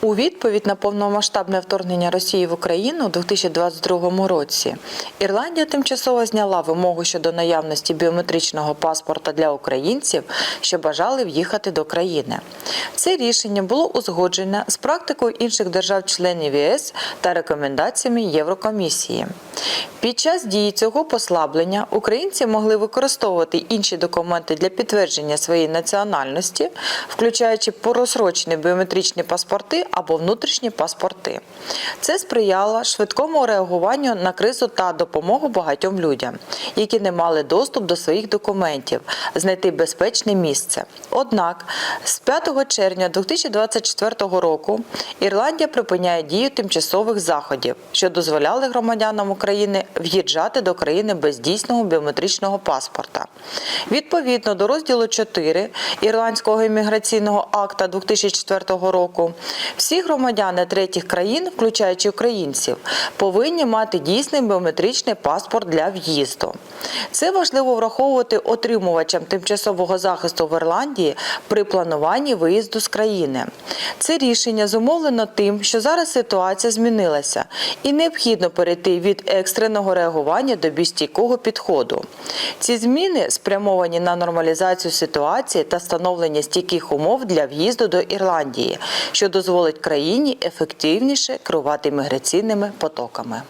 У відповідь на повномасштабне вторгнення Росії в Україну у 2022 році Ірландія тимчасово зняла вимогу щодо наявності біометричного паспорта для українців, що бажали в'їхати до країни. Це рішення було узгоджене з практикою інших держав-членів ЄС та рекомендаціями Єврокомісії. Під час дії цього послаблення українці могли використовувати інші документи для підтвердження своєї національності, включаючи порозсрочені біометричні паспорти або внутрішні паспорти. Це сприяло швидкому реагуванню на кризу та допомогу багатьом людям, які не мали доступ до своїх документів, знайти безпечне місце. Однак з 5 червня 2024 року Ірландія припиняє дію тимчасових заходів, що дозволяли громадянам України в'їжджати до країни без дійсного біометричного паспорта. Відповідно до розділу 4 Ірландського імміграційного акта 2004 року, всі громадяни третіх країн, включаючи українців, повинні мати дійсний біометричний паспорт для в'їзду. Це важливо враховувати отримувачам тимчасового захисту в Ірландії при плануванні виїзду з країни. Це рішення зумовлено тим, що зараз ситуація змінилася і необхідно перейти від екстреного реагування до більш стійкого підходу. Ці зміни спрямовані на нормалізацію ситуації та встановлення стійких умов для в'їзду до Ірландії, що дозволить країні ефективніше керувати міграційними потоками.